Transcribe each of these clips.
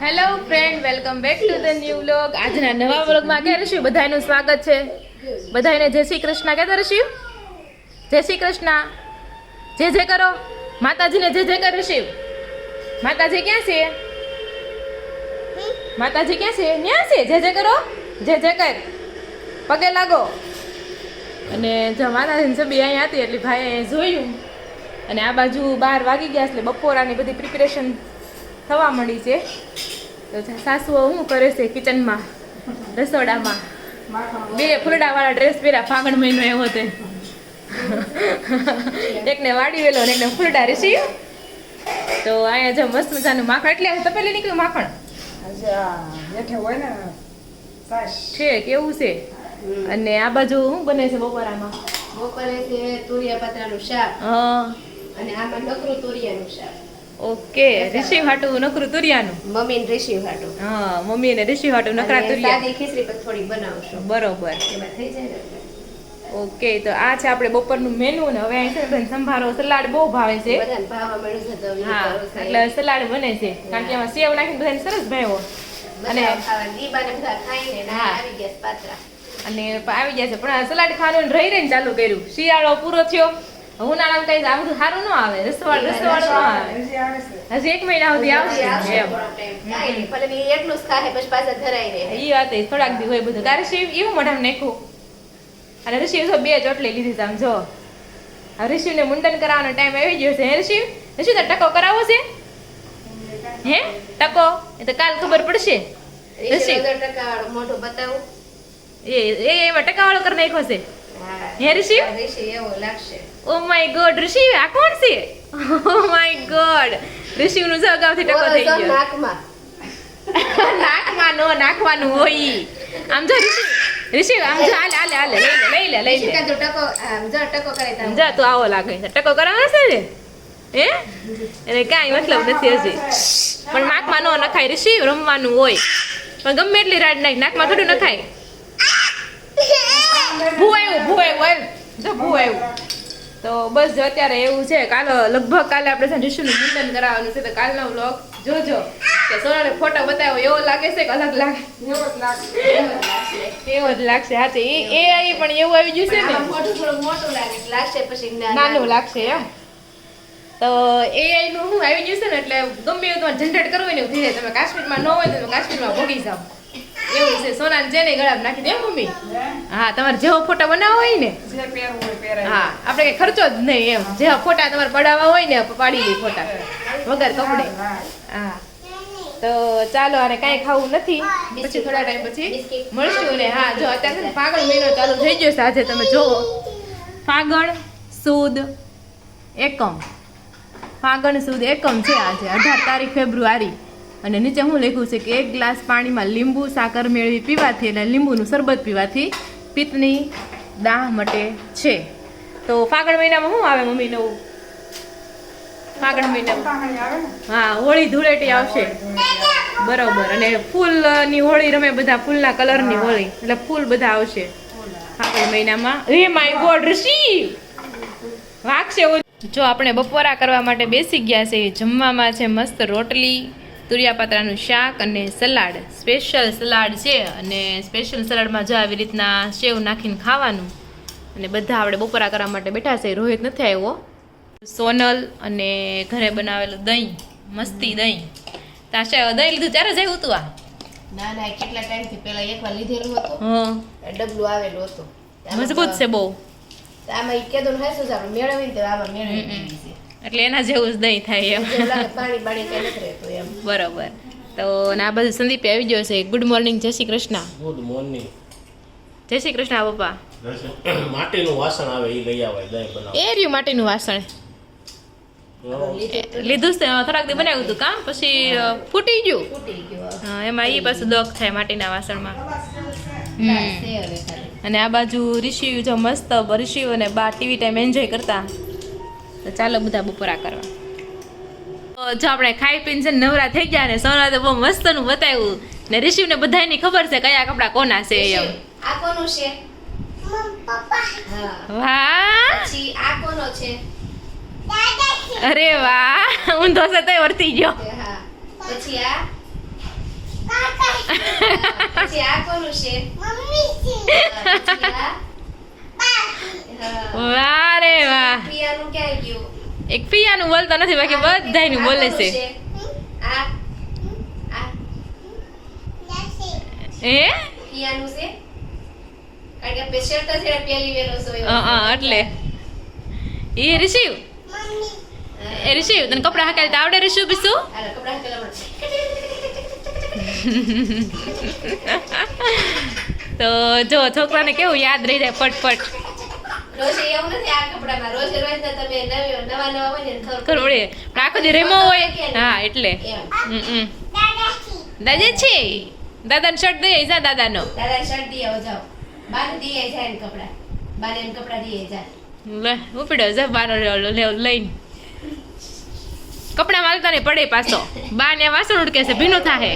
Hello friend welcome back to the new vlog આજના નવા વ્લોગમાં કે ઋષિ બધાનું સ્વાગત છે. બધાને જય શ્રી કૃષ્ણ. કહેતા ઋષિ જય શ્રી કૃષ્ણ. જે જે કરો. માતાજીને જે જે કર રશિવ માતાજી ક્યાં છે? માતાજી ક્યાં છે? ત્યાં છે. જે જે કરો. જે જે કર. પગે લાગો. અને જો માતાજીને છબી અહીંયા હતી, એટલે ભાઈએ જોયું. અને આ બાજુ બાર વાગી ગયા એટલે બપોરાની બધી પ્રિપેરેશન થવા મળી છે. તો સાસુઓ શું કરે છે કિચનમાં રસોડામાં. બે ફૂલડાવાળા ડ્રેસ પહેર્યા ફાગણ મહિનો એવો તે. એકને વાડી વેલો અને એકને ફૂલડા રેસી તો અહીંયા જો મસ્ત મજાનું માખણ એટલે તપેલી નીકળ્યું માખણ? ને છે કેવું છે? અને આ બાજુ શું બને છે બપોરામાં? બપોરે છે તુરિયા પાત્રાનું શાક. અને આમાં નકરું તુરિયાનું શાક. ઓકે ઋષિ હાટુ નકરું તુરિયાનું. મમ્મી ને ઋષિ હાટુ. હા મમ્મી ને ઋષિ હાટુ નકરા તુરિયા. સાદી ખીચડી પણ થોડી બનાવશું. બરોબર. એમાં થઈ જાય ઓકે તો આ છે આપણે બપોરનું મેનુ ને હવે અહીં છે સંભારો સલાડ બહુ ભાવે છે. હા એટલે સલાડ બને છે. કારણ કે એમાં સેવ નાખીને બધાને સરસ ભાવ્યો અને બધા ખાવા બધા ખાઈને આવી ગયા છે પાત્રા. અને આવી ગયા છે. પણ સલાડ ખાવાનું રહી રહીને ચાલુ કર્યું. શિયાળો પૂરો થયો. ઉનાળામાં કઈ આ બધું સારું ન આવે રસવાળ રસવાળું ન આવે. હજી એક મહિના સુધી આવશે એમ. ભલે એટલું જ ખાહે પછી પાછા ધરાઈ રહે. એ વાત એ થોડાક દી હોય બધું. તારે શિવ એવું મોઢામાં નાખું અને ઋષિ તો બે ચોટલી લીધી આમ જો. હવે ઋષિને મુંડન કરાવવાનો ટાઈમ આવી ગયો છે. હે ઋષિ? ઋષિ તો ટકો કરાવો છે? હે? ટકો? એ તો કાલ ખબર પડશે. ઋષિ એ એ એમાં ટકાવાળો કરી નાખ્યો છે. હા. ઋષિ? ઋષિ એવો લાગશે. ઓ માય ગોડ ઋષિ આ કોણ છે? ઓ માય ગોડ ઋષિનું જો અગાઉથી ટકો થઈ ગયો. નાકમાં. નાકમાં નો નાખવાનું હોય. આમ જો ઋષિ ઋષિ આમ જો આલે આલે આલે લઈ લે લઈ લે લઈ લે. તો ટકો આમ જો ટકો કરે તો. જા તું આવો લાગે છે. ટકો કરાવે છે ને? હે? એને કાંઈ મતલબ નથી હજી. પણ નાકમાં નો નખાય ઋષિ રમવાનું હોય. પણ ગમે એટલી રાડ નાખ નાકમાં થોડું નખાય. ભૂ આવ્યું ભૂ આવ્યું હાલ. જો ભૂ આવ્યું તો બસ જો અત્યારે એવું છે કાલે લગભગ કાલે આપણે છે ઋષિનું મુંડન કરાવવાનું છે તો કાલનો વ્લોગ જોજો. કે સોનાને ફોટો બતાવ્યો એવો લાગે છે કે અલગ લાગે? એવો જ લાગશે. એવો જ લાગશે. એ એ આઈ પણ એવું આવી ગયું છે ને? ફોટો થોડો મોટો લાગે લાગશે પછી નાનું લાગશે એમ. તો એઆઈ નું શું આવી ગયું છે ને એટલે ગમે એવું તમારે જનરેટ કરવું હોય ને ધીરે થઈ જાય. તમે કાશ્મીરમાં ન હોય તો તમે કાશ્મીરમાં ભોગી જાઓ. એવું છે. સોનાને જેને ગળામાં નાખી દે મમ્મી. હે? તમારે જેવો ફોટો બનાવવો હોય ને જે પહેરવું હોય પહેરાય. હા આપણે કઈ ખર્ચો જ નહીં એમ. જેવા ફોટા તમારે પડાવવા હોય ને પાડી દે ફોટા. વગર કપડે. હા. હા. તો ચાલો અને કાંઈ ખાવું નથી. પછી થોડા ટાઈમ પછી મળશું ને. હા જો અત્યારે ફાગણ મહિનો ચાલુ થઈ ગયો છે. આજે તમે જોવો ફાગણ સુદ એકમ. ફાગણ સુદ એકમ છે આજે અઢાર તારીખ ફેબ્રુઆરી. અને નીચે હું લખ્યું છે કે એક ગ્લાસ પાણીમાં લીંબુ સાકર મેળવી પીવાથી એટલે લીંબુનું શરબત પીવાથી પિત્તની દાહ મટે છે. તો ફાગણ મહિનામાં શું આવે મમ્મી નવું ફાગણ મહિનામાં ને? હા હોળી ધૂળેટી આવશે. બરોબર. અને ફૂલની હોળી રમે બધા ફૂલના કલરની હોળી. એટલે ફૂલ બધા આવશે. ફાગણ મહિનામાં. હે માય ગોડ ઋષિ! વાગશે. જો આપણે બપોરા કરવા માટે બેસી ગયા છે જમવામાં છે મસ્ત રોટલી. તુરિયાપાત્રાનું શાક અને સલાડ. સ્પેશિયલ સલાડ છે અને સ્પેશિયલ સલાડમાં જો આવી રીતના સેવ નાખીને ખાવાનું અને બધા આપણે બપોરા કરવા માટે બેઠા છે રોહિત નથી આવ્યો. સોનલ અને ઘરે બનાવેલું દહીં મસ્તી દહીં. ત્યાં છે દહીં લીધું ત્યારે જ આવ્યું હતું આ? ના ના કેટલા ટાઈમથી પેલા એકવાર લીધેલું હતું. હં. ડબલું આવેલું હતું. મજબૂત છે બહુ. આમાં કેદો હાચું આપણે મેળવીને આમાં મેળવી. એટલે એના જેવું જ દહીં થાય એમ. પાણી પાણી કઈ નથી રહેતું એમ. બરોબર. તો ના આ બધું સંદીપે આવી ગયો છે. ગુડ મોર્નિંગ જય શ્રી કૃષ્ણ. ગુડ મોર્નિંગ જય શ્રી કૃષ્ણ પપ્પા. માટીનું વાસણ આવે એ લઈ આવે દહીં બનાવ. એ રહ્યું માટીનું વાસણ. એ લીધું છે થોડાક દી બનાવ્યું હતું કામ પછી ફૂટી ગયું. હા, એમાં એ પાછું દોખ થાય માટીના વાસણમાં. અને આ બાજુ ઋષિ જો મસ્ત ઋષિ અને બા ટીવી ટાઈમ એન્જોય કરતા. તો ચાલો બધા બપોરા કરવા. તો જો આપણે ખાઈ પીને છે ને નવરા થઈ ગયા ને સોના તો બહુ મસ્તનું બતાવ્યું. ને ઋષિને બધાની ખબર છે કયા કપડા કોના છે એમ. આ કોનું છે? વાહ પછી આ કોનો છે? અરે વાહ ઊંધો છે તો વર્તી ગયો. પછી આ? પછી આ કોનું છે? પછી આ. હા. વાહ. રે વાહ પિયાનું ક્યાં ગયું? એક પિયાનું બોલતો નથી બાકી બધાયનું બોલે છે. આ આ હે? પિયાનું છે? કારણ કે વેલો સોયો એટલે. એ રિશિવ એ રિશિવ તને કપડા હકાલતા આવડે રિશિવ બીસું કપડાં પેલા તો જો છોકરાને કેવું યાદ રહી જાય ફટફટ. રોજે એવું નથી આ કપડામાં. રોજે રોજ તમે નવા નવા હોય ને ખબર ખબર પડે પણ આખો દી રેમો હોય. હા એટલે. એમ. હમ, હમ. દાદા છે દાદાનો શર્ટ દઈ જા દાદાનો. દાદા શર્ટ દી આવો જાઓ. બાને દી જાય ને કપડા. બાને એમ કપડા દી આઈ લે ઉપડ્યો જા બાનો લઈને. કપડા માલતા ને પડે પાછો. બા ને વાસણ ઉડકે છે ભીનું થાહે.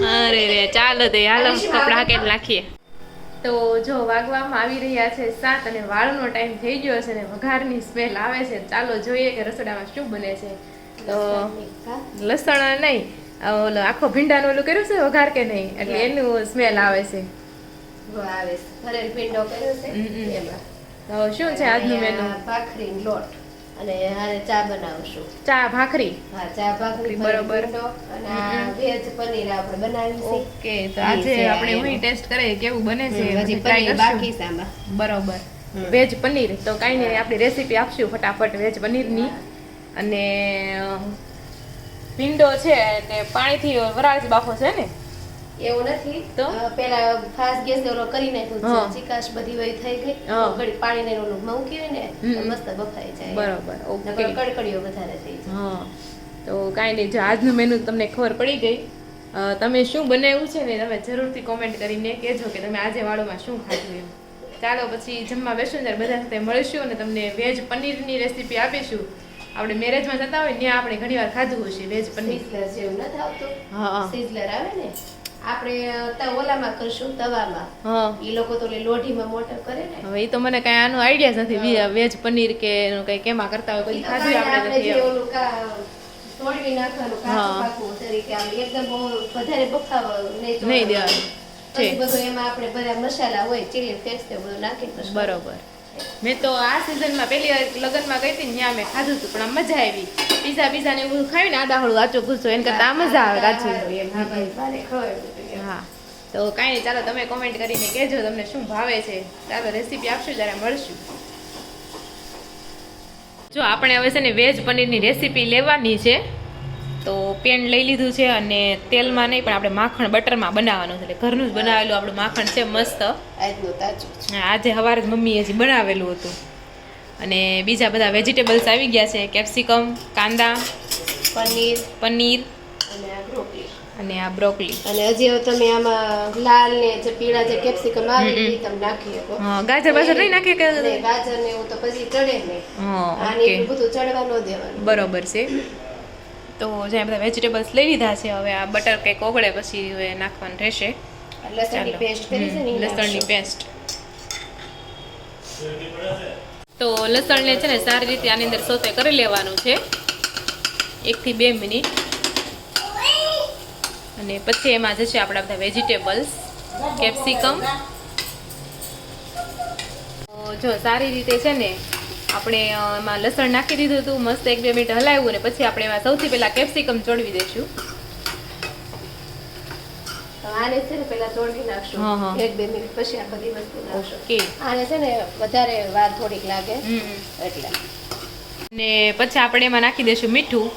અરે રે ચાલો તે હાલો કપડા હાકે નાખીએ. તો જો વાગવામાં આવી રહ્યા છે સાત અને વાળનો ટાઈમ થઈ ગયો છે ને વઘારની સ્મેલ આવે છે. ચાલો જોઈએ કે રસોડામાં શું બને છે. તો લસણ નહીં ઓલો આખો ભીંડાનું ઓલું કર્યું છે વઘાર કે નહીં? એટલે એનું સ્મેલ આવે છે. ગો આવે છે. ભરેલ પીંડો કર્યો છે. એમાં. તો શું છે આજનું મેનુ ભાખરી લોટ. અને હારે ચા બનાવશું. ચા ભાખરી? હા ચા ભાખરી બરોબર. અને વેજ પનીર આપણે બનાવી ઓકે તો આજે આપણે હું ટેસ્ટ કરીએ કેવું બને છે હજી પછી પનીર બાકી સામા બરોબર. વેજ પનીર તો કાંઈ નહીં આપણી રેસીપી આપશું ફટાફટ વેજ પનીરની. અને ભીંડો છે અને પાણીથી વરાળ બાફો છે ને? એવું નથી. તો? પેલા ફાસ્ટ ગેસ ઓલો કરી નાખ્યું છે. ચિકાશ બધી વહી થઈ ગઈ. ઘડી પાણી ને ઓલું મૂકી ને મસ્ત બફાઈ જાય. બરોબર ઓકે. કડકડીઓ વધારે થઈ જાય. હા. તો કાંઈ નહીં જો આજનું મેનુ તમને ખબર પડી ગઈ. તમે શું બનાવ્યું છે ને તમે જરૂરથી કોમેન્ટ કરીને કહેજો કે તમે આજે વાળોમાં શું ખાધું એમ. ચાલો પછી જમવા બેસું ત્યારે બધા સાથે મળીશું અને તમને વેજ પનીરની રેસીપી આપીશું. આપણે મેરેજમાં જતા હોય ત્યાં આપણે ઘણીવાર ખાધું હશે વેજ પનીર. જેવું નથી આવતું. હા સિઝલર આવે ને આપણે ઓલામાં કરશું તવામાં. એ લોકો તો લોઢીમાં મોટર કરે ને. હવે એ તો મને કઈ આનો આઈડિયા નથી. વેજ પનીર કે એનું કઈ કેમાં કરતા હોય કોઈ ખાધું આપણે નથી ઓલું તોડવી નાખવાનું કાચું પાકું તરીકે આમ એકદમ વધારે બફાવા નહીં નહીં દેવાનું. છે. બધું એમાં આપણે બધા મસાલા હોય ચીલી ફ્લેક્સ ને બધું નાખી બરોબર. મેં તો આ સિઝનમાં પહેલી વાર લગ્નમાં ગઈ હતી ત્યાં મેં ખાધું હતું પણ મજા આવી. પીઝા પીઝા ને એવું ખાવીને ને આદા હળું આચો ગુસ્સો એને કરતા મજા આવે કાચું હા તો કાંઈ નહીં ચાલો તમે કોમેન્ટ કરીને કહેજો તમને શું ભાવે છે. ચાલો રેસીપી આપશું જ્યારે મળશું. જો આપણે હવે છે ને વેજ પનીરની રેસીપી લેવાની છે તો પેન લઈ લીધું છે અને તેલમાં નહીં પણ આપણે માખણ બટરમાં બનાવવાનું છે. એટલે ઘરનું જ બનાવેલું આપણું માખણ છે મસ્ત. આજે સવારે જ મમ્મીએ જે બનાવેલું હતું. અને બીજા બધા વેજીટેબલ્સ આવી ગયા છે. કેપ્સિકમ કાંદા પનીર. પનીર અને આ બ્રોકલી. અને આ બ્રોકલી. અને હજી તમે આમાં લાલ ને જે પીળા જે કેપ્સિકમ આવે. એ તમે નાખી શકો. હા ગાજર બાજર નહીં નાખે કે ગાજર ને એવું તો પછી ચડે નહીં. હા ઓકે. બધું ચડવા ન દેવાનું. બરોબર છે. તો જ્યાં બધા વેજીટેબલ્સ લઈ લીધા છે હવે આ બટર કંઈક ઓગળે પછી હવે નાખવાનું રહેશે. લસણની પેસ્ટ કરી છે ને લસણની પેસ્ટ. તો લસણને છે ને સારી રીતે આની અંદર સોતે કરી લેવાનું છે. એકથી બે મિનિટ. અને પછી એમાં જશે આપણા બધા વેજીટેબલ્સ, કેપ્સિકમ. જો સારી રીતે છે ને આપણે એમાં લસણ નાખી દીધું હતું, મસ્ત એક બે મિનિટ હલાવ્યું અને પછી આપણે એમાં સૌથી પહેલાં કેપ્સિકમ ચોડવી દઈશું આને છે ને પેલા તોડી નાખશું. એક બે મિનિટ પછી આ બધી વસ્તુ નાખશું. આને છે ને વધારે વાર થોડીક લાગે. એટલે. ને પછી આપણે એમાં નાખી દઈશું મીઠું.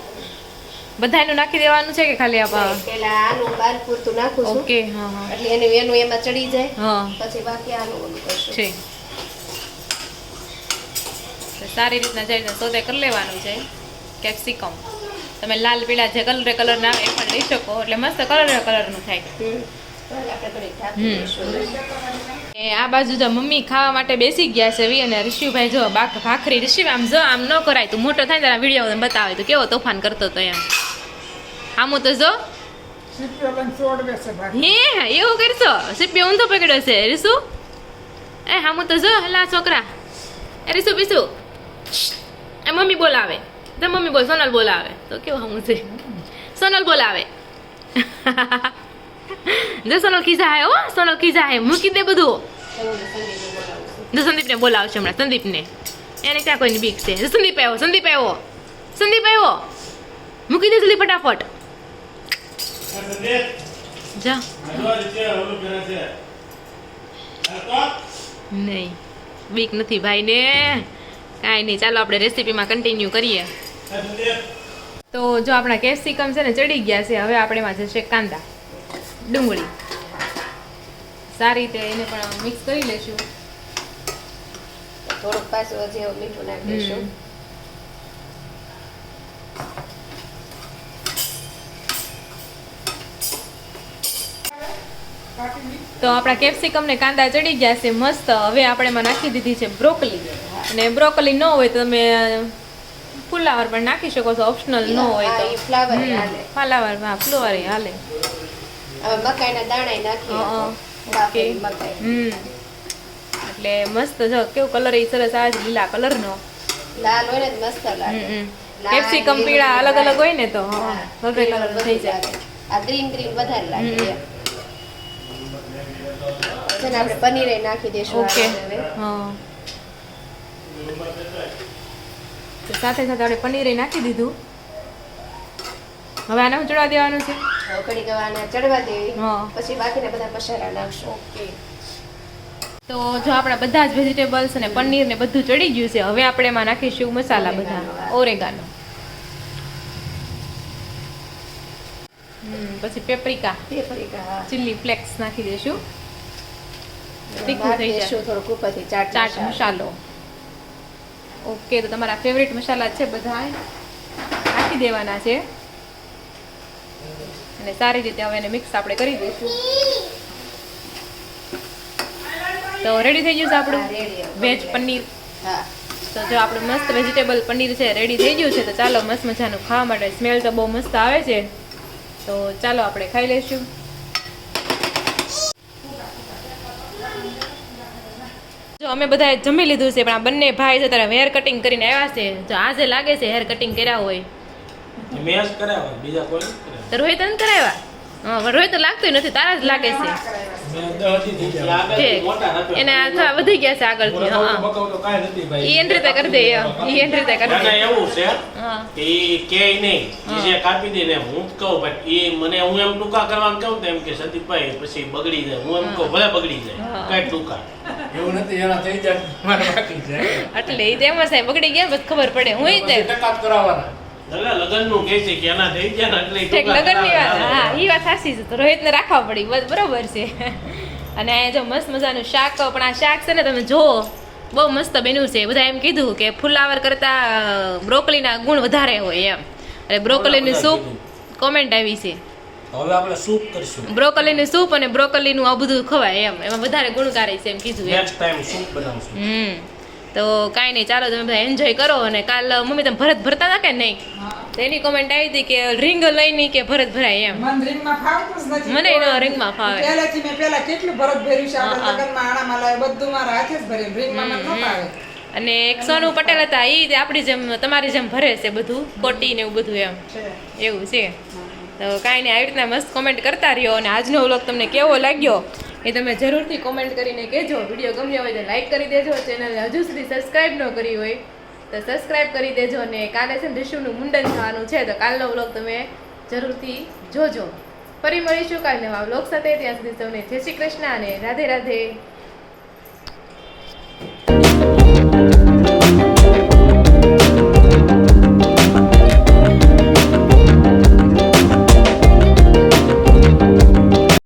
બધાનું નાખી દેવાનું છે કે ખાલી આમાં પેલા આનું બાર પૂરતું નાખું છું. ઓકે હા હા. એટલે એનું એનું એમાં ચડી જાય. હા. પછી બાકી આનું ઓલું કરશું. છે. સારી રીતના જઈને સોદે કરી લેવાનું છે. કેપ્સિકમ. તમે લાલ પીળા જે કલરે કલર ના આવે એ પણ લઈ શકો. એટલે મસ્ત કલર કલરનું થાય. આ બાજુ જો મમ્મી ખાવા માટે બેસી ગયા છે વી અને ઋષિભાઈ જો બાક ભાખરી ઋષિ આમ જો આમ ન કરાય તું મોટો થાય તારા વીડિયો બતાવે. તો કેવો તોફાન કરતો હતો એમ. આમું તો જો. હે એવું કરશો? સીપી ઊંધો પકડ્યો છે. રીસુ? એ હામું તો જો હલા છોકરા. એ રીસુ પીસુ એ મમ્મી બોલાવે. તો મમ્મી બોલ સોનલ બોલાવે તો કેવું હામું છે સોનલ બોલાવે જો સોનલ ખીજા હે હો સોનલ ખીજા હે મૂકી દે બધું તો હું સંદીપને બોલાવું છું જો સંદીપને બોલાવશે હમણાં સંદીપને એને ક્યાં કોઈની બીક છે સંદીપ આવ્યો સંદીપ આવ્યો સંદીપ આવ્યો મૂકી દે જલ્દી ફટાફટ જા નહીં બીક નથી ભાઈને કાંઈ નહીં ચાલો આપણે રેસીપીમાં કન્ટિન્યુ કરીએ તો જો આપણા કેપ્સિકમ છે ને ચડી ગયા છે હવે આપણે એમાં જશે કાંદા ડુંગળી. સારી રીતે એને પણ મિક્સ કરી લેશું. થોડુંક પાછું હજી મીઠું નાખી દઈશું. તો આપણા કેપ્સિકમ ને કાંદા ચડી ગયા છે મસ્ત. હવે આપણે એમાં નાખી દીધી છે બ્રોકલી. અને બ્રોકલી ન હોય તો તમે ફુલાવર પણ નાખી શકો છો ઓપ્શનલ ન હોય તો. flower હાલે. ફ્લાવર હા ફ્લોવર હાલે. હવે મકાઈના દાણા હા. ઓકે. મકાઈ. હમ. એટલે મસ્ત જો કેવું કલર એ સરસ આવે છે લીલા કલરનો લાલ હોય ને મસ્ત લાગે. કેપ્સિકમ પીળા અલગ અલગ હોય ને તો હા, ભગવે કલર થઈ જાય. આ ગ્રીન ગ્રીન વધારે લાગે. છે આપણે પનીરે નાખી દેશું ઓકે. હા. તો સાથે સાથે આપણે પનીર નાખી દીધું. હવે આને હું ચડવા દેવાનું છે. હવે ગવાને ચડવા દેવી. પછી બાકીના બધા મસાલા નાખશું. ઓકે તો જો આપણા બધા જ વેજીટેબલ્સ અને પનીર ને બધું ચડી ગયું છે હવે આપણે એમાં નાખીશું મસાલા બધા. ઓરેગાનો. પછી પેપરિકા. પેપરિકા ચીલી ફ્લેક્સ નાખી દેશું. તીખું થઈ જશે થોડુંક ઉપરથી ચાટ ચાટ મસાલો. ઓકે તો તમારા ફેવરેટ મસાલા છે બધા નાખી દેવાના છે. અને સારી રીતે હવે એને મિક્સ આપણે કરી દઈશું. તો રેડી થઈ ગયું છે આપણું? વેજ પનીર. તો જો આપણું મસ્ત વેજીટેબલ પનીર છે રેડી થઈ ગયું છે તો ચાલો મસ્ત મજાનું ખાવા માટે સ્મેલ તો બહુ મસ્ત આવે છે. તો ચાલો આપણે ખાઈ લઈશું. જો અમે બધાએ જમી લીધું છે પણ આ બંને ભાઈ છે ત્યારે હેર કટિંગ કરીને આવ્યા છે. જો આજે લાગે છે હેર કટિંગ કર્યા હોય. મેં જ કરાવ્યા બીજા કોઈ રોહિત કરાવ્યા? તો લાગતું નથી તારા જ લાગે છે. એને આ વધી ગયા છે આગળથી હા બકાવ તો કાંઈ નથી ભાઈ. ઈ એની રીતે કરી દે ઈ એની રીતે કરી દે. એવું છે. કે ઈ કે નહીં. જે કાપી દે ને હું કહું ઈ મને હું એમ ટૂંકા કરવાનું કહું તો એમ કે સતીભાઈ પછી બગડી જાય. હું એમ કહું ભલે બગડી જાય. કઈ ટૂંકા. એવું નથી એના થઈ જાય એટલે એ તેમ હશે બગડી ગયા ખબર પડે. હું પછી તે ટકા કરાવવાના. એટલે લગ્નનું કહે છે કે એના થઈ ગયા ને એટલે ઠીક લગનની વાત હા એ વાત સાચી છે. તો રોહિતને રાખવા પડી બરોબર છે. અને અહીંયા જો મસ્ત મજાનું શાક પણ આ શાક છે ને તમે જુઓ બહુ મસ્ત બન્યું છે. બધા એમ કીધું કે ફુલાવર કરતા બ્રોકલીના ગુણ વધારે હોય એમ. એટલે બ્રોકલીની સૂપ કોમેન્ટ આવી છે. હવે આપણે સૂપ કરીશું. બ્રોકલીની સૂપ અને બ્રોકલીનું આ બધું ખવાય એમ. એમાં વધારે ગુણકારી છે એમ કીધું નેક્સ્ટ ટાઈમ સૂપ બનાવશું. હમ. તો કાંઈ નહીં ચાલો તમે બધા એન્જોય કરો અને કાલ મમ્મી તમે ભરત ભરતા હતા કે નહીં? તો એની કોમેન્ટ આવી હતી કે રિંગ લઈને કે ભરત ભરાય એમ. મન એનો રિંગમાં ફાવે. પહેલાથી મેં પહેલા કેટલું ભરત ભર્યું છે? આપણે હા. આણામાં લાવે બધું મારા હાથે જ ભર્યું રિંગમાં મને ન ફાવે. અને એક સોનુ પટેલ હતા એ આપણી જેમ તમારી જેમ ભરે છે બધું કોટી ને એવું બધું એમ. એવું છે. તો કાંઈ નહીં આવી રીતના મસ્ત કોમેન્ટ કરતા રહ્યો અને આજનો વ્લોગ તમને કેવો લાગ્યો? એ તમે જરૂરથી કોમેન્ટ કરીને કહેજો. વીડિયો ગમ્યો હોય તો લાઈક કરી દેજો. ચેનલ હજુ સુધી સબસ્ક્રાઈબ ન કરી હોય તો સબસ્ક્રાઈબ કરી દેજો અને કાલે છે ને રિશુનું મુંડન થવાનું છે તો કાલનો વ્લોગ તમે જરૂરથી જોજો. ફરી મળીશું કાલ નવા વ્લોગ સાથે. ત્યાં સુધી સૌને જય શ્રી કૃષ્ણ અને રાધે રાધે.